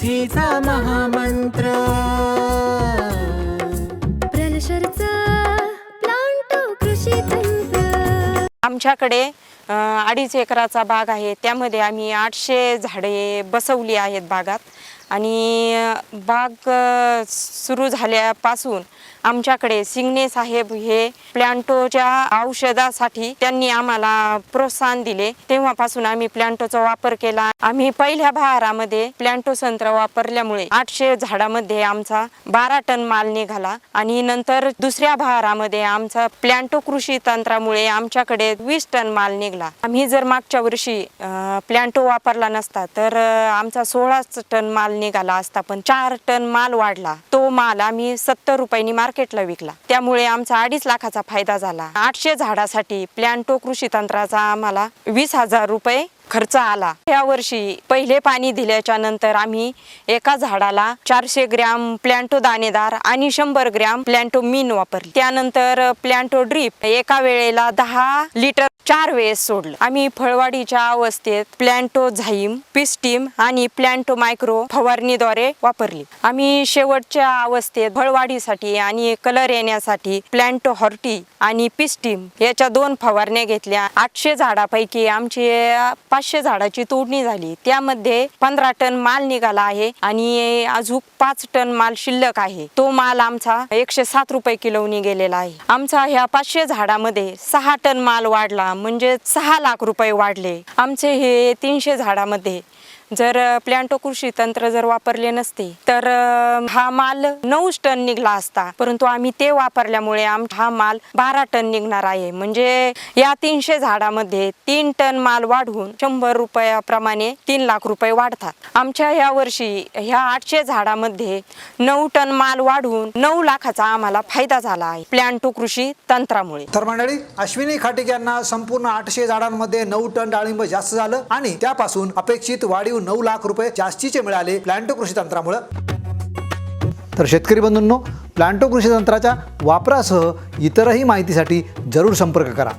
समृद्धीचा महामंत्र. प्रलशरचा प्लांटो कृषी तंत्र. आमच्याकडे अडीच एकराचा बाग आहे. त्यामध्ये आम्ही आठशे झाडे बसवली आहेत बागात. आणि बाग सुरू झाल्यापासून आमच्याकडे सिंगणे साहेब हे प्लॅन्टोच्या औषधासाठी त्यांनी आम्हाला प्रोत्साहन दिले. तेव्हापासून आम्ही प्लॅन्टोचा वापर केला. आम्ही पहिल्या बहारामध्ये प्लॅन्टो संत्र वापरल्यामुळे आठशे झाडामध्ये आमचा बारा टन माल निघाला आणि नंतर दुसऱ्या बहारामध्ये आमचा प्लॅन्टो कृषी तंत्रामुळे आमच्याकडे वीस टन माल निघाला. आम्ही जर मागच्या वर्षी प्लॅन्टो वापरला नसता तर आमचा सोळाच टन माल निघाला असता पण चार टन माल वाढला. तो माल आम्ही सत्तर रुपयांनी मार्केटला विकला. त्यामुळे आमचा अडीच लाखाचा फायदा झाला. आठशे झाडासाठी प्लॅन्टो कृषी तंत्राचा आम्हाला वीस हजार रुपये खर्च आला. या वर्षी पहिले पाणी दिल्याच्या नंतर आम्ही एका झाडाला चारशे ग्रॅम प्लॅन्टो दाणेदार आणि शंभर ग्रॅम प्लॅन्टो मीन वापरली. त्यानंतर प्लॅन्टो ड्रीप एका वेळेला दहा लिटर चार वेळेस सोडलं. आम्ही फळवाडीच्या अवस्थेत प्लॅन्टो झाईम पिस्टीम आणि प्लॅन्टो मायक्रो फवारणीद्वारे वापरली. आम्ही शेवटच्या अवस्थेत फळवाढीसाठी आणि कलर येण्यासाठी प्लॅन्टो हॉर्टी आणि पिस्टीम याच्या दोन फवारण्या घेतल्या. आठशे झाडापैकी आमची पाचशे झाडाची तोडणी झाली. त्यामध्ये पंधरा टन माल निघाला आहे आणि अजून पाच टन माल शिल्लक आहे. तो माल आमचा एकशे सात रुपये किलोनी गेलेला आहे. आमचा ह्या पाचशे झाडामध्ये सहा टन माल वाढला म्हणजे सहा लाख रुपये वाढले. आमचे हे तीनशे झाडामध्ये जर प्लॅन्टो कृषी तंत्र जर वापरले नसते तर हा माल नऊ टन निघला असता. परंतु आम्ही ते वापरल्यामुळे आम हा माल बारा टन निघणार आहे. म्हणजे या तीनशे झाडामध्ये तीन टन माल वाढवून शंभर रुपयाप्रमाणे तीन लाख रुपये वाढतात. आमच्या या वर्षी ह्या आठशे झाडामध्ये नऊ टन माल वाढवून नऊ लाखाचा आम्हाला फायदा झाला आहे प्लॅन्टो कृषी तंत्रामुळे. तर मंडळी अश्विनी खाटिक यांना संपूर्ण आठशे झाडांमध्ये नऊ टन डाळिंब जास्त झालं आणि त्यापासून अपेक्षित वाढीव नऊ लाख रुपये जास्तीचे मिळाले प्लॅन्टो कृषी तंत्रामुळं. तर शेतकरी बंधूंनो प्लांटो कृषी तंत्राच्या वापरासह इतरही माहितीसाठी जरूर संपर्क करा.